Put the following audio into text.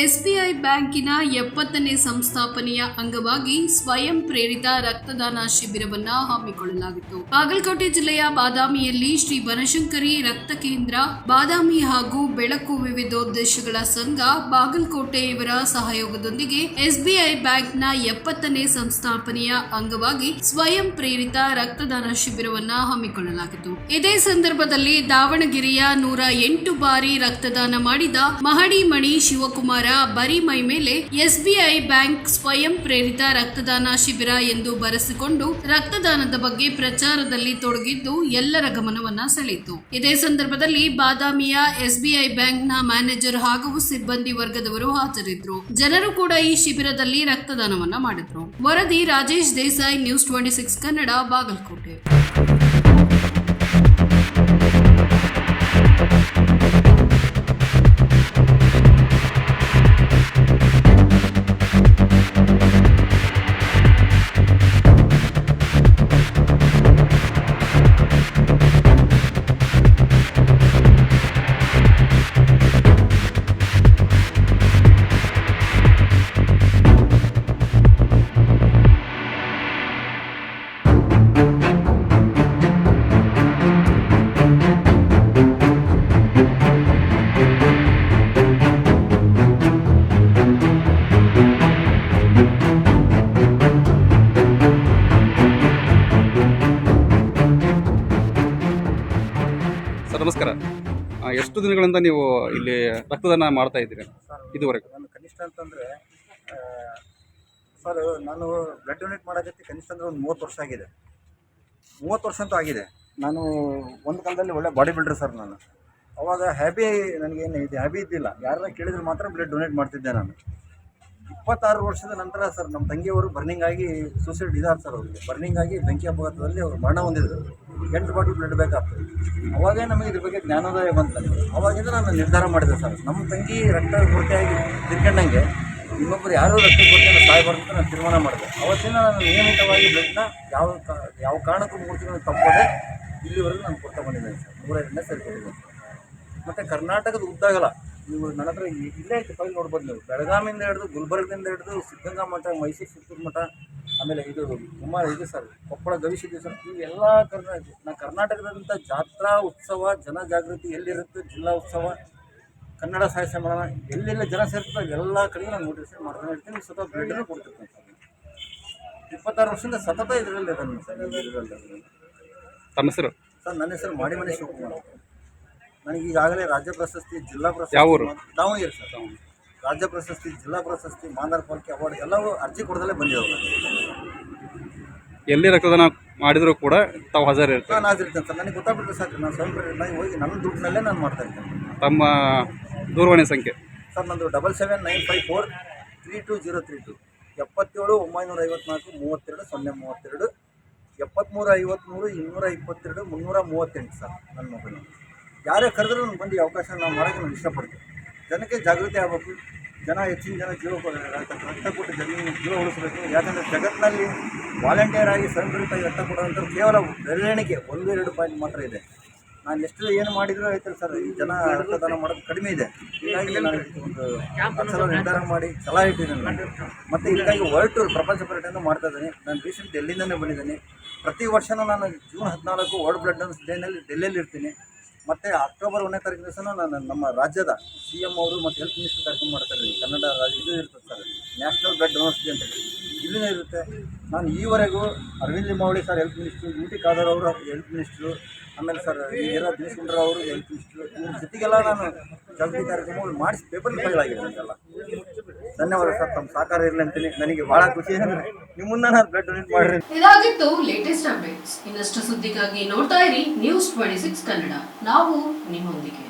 SBI ಬ್ಯಾಂಕಿನ ಎಪ್ಪತ್ತನೇ ಸಂಸ್ಥಾಪನೆಯ ಅಂಗವಾಗಿ ಸ್ವಯಂ ಪ್ರೇರಿತ ರಕ್ತದಾನ ಶಿಬಿರವನ್ನ ಹಮ್ಮಿಕೊಳ್ಳಲಾಗಿತ್ತು. ಬಾಗಲಕೋಟೆ ಜಿಲ್ಲೆಯ ಬಾದಾಮಿಯಲ್ಲಿ ಶ್ರೀ ಬನಶಂಕರಿ ರಕ್ತ ಕೇಂದ್ರ, ಬಾದಾಮಿ ಹಾಗೂ ಬೆಳಕು ವಿವಿಧೋದ್ದೇಶಗಳ ಸಂಘ ಬಾಗಲಕೋಟೆ ಇವರ ಸಹಯೋಗದೊಂದಿಗೆ ಎಸ್ಬಿಐ ಬ್ಯಾಂಕ್ನ ಎಪ್ಪತ್ತನೇ ಸಂಸ್ಥಾಪನೆಯ ಅಂಗವಾಗಿ ಸ್ವಯಂ ಪ್ರೇರಿತ ರಕ್ತದಾನ ಶಿಬಿರವನ್ನ ಹಮ್ಮಿಕೊಳ್ಳಲಾಗಿತ್ತು. ಇದೇ ಸಂದರ್ಭದಲ್ಲಿ ದಾವಣಗೆರೆಯ ನೂರ ಎಂಟು ಬಾರಿ ರಕ್ತದಾನ ಮಾಡಿದ ಮಹಡಿ ಮಣಿ ಶಿವಕುಮಾರ ಬರಿ ಮೈ ಮೇಲೆ ಎಸ್ಬಿಐ ಬ್ಯಾಂಕ್ ಸ್ವಯಂ ಪ್ರೇರಿತ ರಕ್ತದಾನ ಶಿಬಿರ ಎಂದು ಬರೆಸಿಕೊಂಡು ರಕ್ತದಾನದ ಬಗ್ಗೆ ಪ್ರಚಾರದಲ್ಲಿ ತೊಡಗಿದ್ದು ಎಲ್ಲರ ಗಮನವನ್ನ ಸೆಳೆಯಿತು. ಇದೇ ಸಂದರ್ಭದಲ್ಲಿ ಬಾದಾಮಿಯ ಎಸ್ಬಿಐ ಬ್ಯಾಂಕ್ನ ಮ್ಯಾನೇಜರ್ ಹಾಗೂ ಸಿಬ್ಬಂದಿ ವರ್ಗದವರು ಹಾಜರಿದ್ದರು. ಜನರು ಕೂಡ ಈ ಶಿಬಿರದಲ್ಲಿ ರಕ್ತದಾನವನ್ನ ಮಾಡಿದ್ರು. ವರದಿ Rajesh Desai, news twenty six Kannada, Bagalkote. Sir ನಮಸ್ಕಾರ. ಆ, ಎಷ್ಟು ದಿನಗಳಿಂದ ನೀವು ಇಲ್ಲಿ ರಕ್ತದಾನ ಮಾಡ್ತಾ ಇದ್ದೀರಿ? ಸರ್ ಇದುವರೆಗೂ. ನಾನು ಕನಿಷ್ಠ ಅಂತಂದರೆ ಸರ್ ನಾನು ಬ್ಲಡ್ ಡೊನೇಟ್ ಮಾಡೋದಕ್ಕೆ ಕನಿಷ್ಠ ಅಂದರೆ ಒಂದು ಮೂವತ್ತು ವರ್ಷ ಆಗಿದೆ. ಮೂವತ್ತು ವರ್ಷ ಅಂತೂ ಆಗಿದೆ. ನಾನು ಒಂದು ಕಾಲದಲ್ಲಿ ಒಳ್ಳೆ ಬಾಡಿ ಬಿಲ್ಡರ್ ಸರ್ ನಾನು. ಅವಾಗ ಹ್ಯಾಬಿ ನನಗೇನು ಇದು ಹ್ಯಾಬಿ ಇದ್ದಿಲ್ಲ. ಯಾರನ್ನ ಕೇಳಿದ್ರೆ ಮಾತ್ರ ಬ್ಲಡ್ ಡೊನೇಟ್ ಮಾಡ್ತಿದ್ದೆ ನಾನು. ಇಪ್ಪತ್ತಾರು ವರ್ಷದ ನಂತರ ಸರ್ ನಮ್ಮ ತಂಗಿಯವರು ಬರ್ನಿಂಗ್ ಆಗಿ ಸೂಸೈಡ್ ಇದಾರ್ ಸರ್ ಅವರಿಗೆ. ಬರ್ನಿಂಗ್ ಆಗಿ ಬೆಂಕಿ ಅಪಘಾತದಲ್ಲಿ ಅವರು ಮರಣ ಹೊಂದಿದ್ರು. ಎಂಟು ಬಾಟಲ್ ಬ್ಲಡ್ ಬೇಕಾಗ್ತದೆ ಅವಾಗೇ ನಮಗೆ ಇದ್ರ ಬಗ್ಗೆ ಜ್ಞಾನೋದಯ ಬಂತು. ಅವಾಗಿಂದ ನಾನು ನಿರ್ಧಾರ ಮಾಡಿದೆ ಸರ್. ನಮ್ಮ ತಂಗಿ ರಕ್ತ ಕೊರತೆಯಾಗಿ ತಿರ್ಕೊಂಡಂಗೆ ಇನ್ನೊಬ್ಬರು ಯಾರೂ ರಕ್ತ ಕೊರತೆಯನ್ನು ಸಾಯಬಾರ್ದು ನಾನು ತೀರ್ಮಾನ ಮಾಡಿದೆ. ಅವತ್ತಿನ ನಾನು ನಿಯಮಿತವಾಗಿ ಬ್ಲಡ್ನ ಯಾವ ಯಾವ ಕಾರಣಕ್ಕೂ ಮೂರು ತಿಂಗಳು ತಪ್ಪದೆ ಇಲ್ಲಿವರೆಗೂ ನಾನು ಕೊಡ್ತಾ ಬಂದಿದ್ದೇನೆ ಸರ್. ನೂರೈದನೇ ಸರಿ. ಕೊಟ್ಟಿದ್ದೇನೆ ಮತ್ತು ಕರ್ನಾಟಕದ ಉದ್ದಾಗಲ್ಲ ನೀವು ನನ್ನ ಹತ್ರ ಇಲ್ಲೇ ಫೈಲ್ ನೋಡ್ಬೋದು ನೀವು. ಬೆಳಗಾಮಿಂದ ಹಿಡಿದು ಗುಲ್ಬರ್ಗದಿಂದ ಹಿಡಿದು ಸಿದ್ಧಗಂಗಾ ಮಠ, ಮೈಸೂರು ಸುತ್ತೂರು ಮಠ ಆಮೇಲೆ ಇದು ಕುಮಾರ ಇದು ಸರ್ ಕೊಪ್ಪಳ ಗವಿಸಿದ್ದೆ ಸರ್ ಎಲ್ಲ ಕರ್ನಾಟಕ ನಾ ಕರ್ನಾಟಕದಂಥ ಜಾತ್ರಾ ಉತ್ಸವ ಜನಜಾಗೃತಿ ಎಲ್ಲಿರುತ್ತೆ ಜಿಲ್ಲಾ ಉತ್ಸವ ಕನ್ನಡ ಸಾಹಿತ್ಯ ಸಮ್ಮೇಳನ ಎಲ್ಲೆಲ್ಲ ಜನ ಸೇರ್ತದೆ ಎಲ್ಲ ಕಡೆ ನಾನು ನೋಟಿಸ್ ಮಾಡ್ತಾನೆ ಇರ್ತೀನಿ ಭೇಟಿನೂ ಕೊಡ್ತಿರ್ತೀನಿ ಸರ್. ಇಪ್ಪತ್ತಾರು ವರ್ಷದಿಂದ ಸತತ ಇದರಲ್ಲಿ ಅದನ್ನು ಸರ್ ಇದರಲ್ಲಿ ತಮ್ಮ ಹೆಸರು? ಸರ್ ನನ್ನ ಹೆಸರು ಮಾಡಿಮನೆ ಶಿವಕುಮಾರ್. ಅಂತ. ನನಗೆ ಈಗಾಗಲೇ ರಾಜ್ಯ ಪ್ರಶಸ್ತಿ ಜಿಲ್ಲಾ ಪ್ರಶಸ್ತಿ ದಾವಣಗೆರೆ ಸರ್ ದಾವಣಗೆರೆ. ರಾಜ್ಯ ಪ್ರಶಸ್ತಿ ಜಿಲ್ಲಾ ಪ್ರಶಸ್ತಿ ಮಾನರ್ ಪಾಲ್ಕೆ ಅವಾರ್ಡ್ ಎಲ್ಲವೂ ಅರ್ಜಿ ಕೊಡದಲ್ಲೇ ಬಂದಿದ್ದಾವೆ ಎಲ್ಲಿ ರಕ್ತದಾನ ಮಾಡಿದರೂ ಕೂಡ ತಾವು ಹಾಜರಿರ್ತಾರೆ. ನಾನು ಹಾಜರಿರ್ತೇನೆ ಸರ್. ನನಗೆ ಗೊತ್ತಾಗ್ಬಿಟ್ರೆ ಸಾಕು ನಾನು ಸ್ವಲ್ಪ ನಾನು ಹೋಗಿ ನನ್ನ ದುಡ್ಡಿನಲ್ಲೇ ನಾನು ಮಾಡ್ತಾ ಇರ್ತೇನೆ ತಮ್ಮ ದೂರವಾಣಿ ಸಂಖ್ಯೆ. ಸರ್ ನಂದು double seven nine five four three two zero three two ಎಪ್ಪತ್ತೇಳು ಒಂಬೈನೂರ ಐವತ್ನಾಲ್ಕು ಮೂವತ್ತೆರಡು ಸೊನ್ನೆ ಮೂವತ್ತೆರಡು. ಎಪ್ಪತ್ತ್ಮೂರು ಐವತ್ತ್ಮೂರು ಇನ್ನೂರ ಇಪ್ಪತ್ತೆರಡು ಮುನ್ನೂರ ಮೂವತ್ತೆಂಟು ಸರ್ ನನ್ನ ಮೊಬೈಲ್ ಯಾರೇ ಕರೆದ್ರೂ ನನಗೆ ಬಂದು ಅವಕಾಶ ನಾವು ಮಾಡೋಕ್ಕೆ ನಾನು ಇಷ್ಟಪಡ್ತೀನಿ. ಜನಕ್ಕೆ ಜಾಗೃತಿ ಆಗಬೇಕು. ಜನ ಹೆಚ್ಚಿನ ಜನ ಜೀವ ರಕ್ತ ಕೊಟ್ಟು ಜನ ಜೀವ ಉಳಿಸಬೇಕು. ಯಾಕಂದರೆ ಜಗತ್ತಿನಲ್ಲಿ ವಾಲಂಟಿಯರ್ ಆಗಿ ಸ್ವಯಂಪ್ರೇರಿತಾಗಿ ರಕ್ತ ಕೊಡೋದಂತ ಕೇವಲ ಬೆರಳೆಣಿಕೆ ಒಂದು ಎರಡು ಪಾಯಿಂಟ್ ಮಾತ್ರ ಇದೆ. ನಾನು ಎಷ್ಟು ಏನು ಮಾಡಿದರೂ ಆಯ್ತಲ್ಲ ಸರ್, ಈ ಜನ ರಕ್ತದಾನ ಮಾಡೋದು ಕಡಿಮೆ ಇದೆ. ಹೀಗಾಗಿ ನಾನು ಒಂದು ಸಲ ನಿರ್ಧಾರ ಮಾಡಿ ಸಲಹೆ ಇಟ್ಟಿದ್ದೇನೆ. ಮತ್ತು ಇದಕ್ಕಾಗಿ ವರ್ಲ್ಡ್ ಟೂರ್ ಪ್ರಪಂಚ ಪರ್ಯಟನೆ ಮಾಡ್ತಾ ಇದ್ದೀನಿ. ನಾನು ರೀಸೆಂಟ್ ಡೆಲ್ಲಿಂದನೇ ಬಂದಿದ್ದೀನಿ. ಪ್ರತಿ ವರ್ಷನೂ ನಾನು ಜೂನ್ ಹದಿನಾಲ್ಕು ವರ್ಲ್ಡ್ ಬ್ಲಡ್ ಡೇನಲ್ಲಿ ಡೆಲ್ಲಿಯಲ್ಲಿ ಇರ್ತೀನಿ ಮತ್ತು ಅಕ್ಟೋಬರ್ ಒಂದನೇ ತಾರೀಕು ದಿವಸ ನಾನು ನಮ್ಮ ರಾಜ್ಯದ ಸಿ ಎಂ ಅವರು ಮತ್ತು ಹೆಲ್ತ್ ಮಿನಿಸ್ಟರ್ ಕಾರ್ಯಕ್ರಮ ಮಾಡ್ತಾರೆ ಕನ್ನಡ ರಾಜ್ಯ ಇದು ಇರ್ತದೆ ಸರ್. ನ್ಯಾಷನಲ್ ಬ್ಲಡ್ ಡೋನರ್ಸ್ ಅಂತ ಹೇಳಿ. ಇಲ್ಲಿನೇ ಇರುತ್ತೆ. ನಾನು ಈವರೆಗೂ Arvind Limbavali sir health minister U T Khader ಅವರು ಹೆಲ್ತ್ ಮಿನಿಸ್ಟ್ರು ಆಮೇಲೆ ಸರ್ ಈರ ದಿನೇಶ್ ಅವರು ಹೆಲ್ತ್ ಮಿನಿಸ್ಟ್ರು ಇವ್ರ ಜೊತೆಗೆಲ್ಲ ನಾನು ಜಲ್ದಿ ಕಾರ್ಯಕ್ರಮಗಳು ಮಾಡಿಸಿ ಪೇಪರ್ ಫೈಲ್ ಆಗಿದೆ ನನಗೆಲ್ಲ ಧನ್ಯವಾದ ಸರ್, ತಮ್ಮ ಸಹಕಾರ ಇರಲಿ ಅಂತೀನಿ ನನಗೆ ಭಾಳ ಖುಷಿ ಅಂದರೆ ನಿಮ್ಮನ್ನ ನಾನು ಬ್ಲಡ್ ಡೊನೇಟ್ ಮಾಡ್ರಿ. ಇದಾಗಿತ್ತು ಲೇಟೆಸ್ಟ್ ಅಪ್ಡೇಟ್ಸ್ ಇನ್ನಷ್ಟು ಸುದ್ದಿಗಾಗಿ ನೋಡ್ತಾ ಇರಿ ನ್ಯೂಸ್ ಟ್ವೆಂಟಿ ಸಿಕ್ಸ್ ಕನ್ನಡ ನಾವು ನಿಮ್ಮೊಂದಿಗೆ.